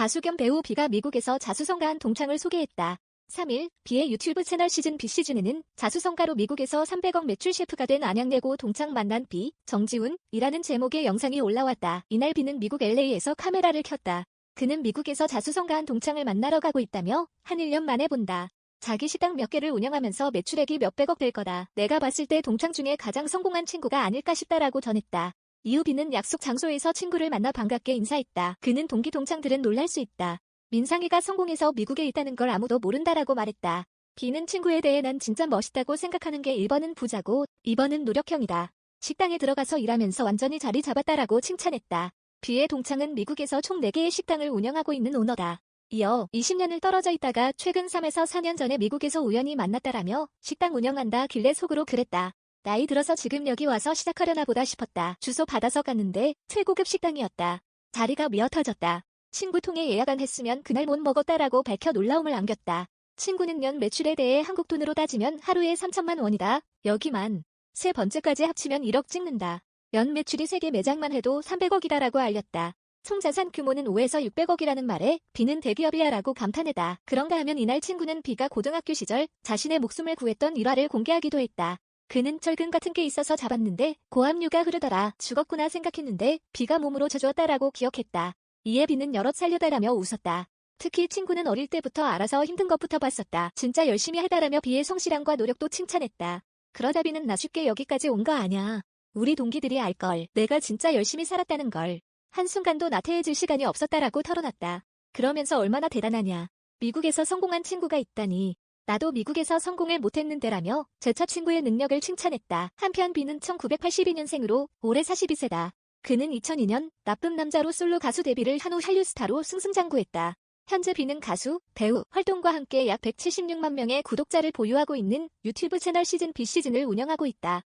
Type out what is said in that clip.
가수 겸 배우 비가 미국에서 자수성가한 동창을 소개했다. 3일 비의 유튜브 채널 시즌 B 시즌에는 자수성가로 미국에서 300억 매출 셰프가 된 안양예고 동창 만난 비, 정지훈이라는 제목의 영상이 올라왔다. 이날 비는 미국 LA에서 카메라를 켰다. 그는 미국에서 자수성가한 동창을 만나러 가고 있다며 한 1년 만에 본다. 자기 식당 몇 개를 운영하면서 매출액이 몇백억 될 거다. 내가 봤을 때 동창 중에 가장 성공한 친구가 아닐까 싶다라고 전했다. 비는 약속 장소에서 친구를 만나 반갑게 인사했다. 그는 동기 동창들은 놀랄 수 있다. 민상이가 성공해서 미국에 있다는 걸 아무도 모른다라고 말했다. 비는 친구에 대해 난 진짜 멋있다고 생각하는 게 1번은 부자고 2번은 노력형이다. 식당에 들어가서 일하면서 완전히 자리 잡았다라고 칭찬했다. 비의 동창은 미국에서 총 4개의 식당을 운영하고 있는 오너다. 이어 20년을 떨어져 있다가 최근 3에서 4년 전에 미국에서 우연히 만났다라며 식당 운영한다 길래 속으로 그랬다. 나이 들어서 지금 여기 와서 시작하려나 보다 싶었다. 주소 받아서 갔는데 최고급 식당이었다. 자리가 미어 터졌다. 친구 통해 예약 안 했으면 그날 못 먹었다라고 밝혀 놀라움을 안겼다. 친구는 연 매출에 대해 한국 돈으로 따지면 하루에 3천만 원이다. 여기만 세 번째까지 합치면 1억 찍는다. 연 매출이 3개 매장만 해도 300억이다라고 알렸다. 총 자산 규모는 5에서 600억이라는 말에 비는 대기업이야라고 감탄했다. 그런가 하면 이날 친구는 비가 고등학교 시절 자신의 목숨을 구했던 일화를 공개하기도 했다. 그는 철근 같은 게 있어서 잡았는데 고압류가 흐르더라. 죽었구나 생각했는데 비가 몸으로 져주었다라고 기억했다. 이에 비는 여럿 살려달라며 웃었다. 특히 친구는 어릴 때부터 알아서 힘든 것부터 봤었다. 진짜 열심히 하다라며 비의 성실함과 노력도 칭찬했다. 그러다 비는 나 쉽게 여기까지 온 거 아냐. 우리 동기들이 알걸. 내가 진짜 열심히 살았다는 걸. 한순간도 나태해질 시간이 없었다라고 털어놨다. 그러면서 얼마나 대단하냐. 미국에서 성공한 친구가 있다니. 나도 미국에서 성공을 못했는데라며 제차 친구의 능력을 칭찬했다. 한편 비는 1982년생으로 올해 42세다. 그는 2002년 나쁜 남자로 솔로 가수 데뷔를 한 후 한류스타로 승승장구했다. 현재 비는 가수, 배우, 활동과 함께 약 176만 명의 구독자를 보유하고 있는 유튜브 채널 시즌 B 시즌을 운영하고 있다.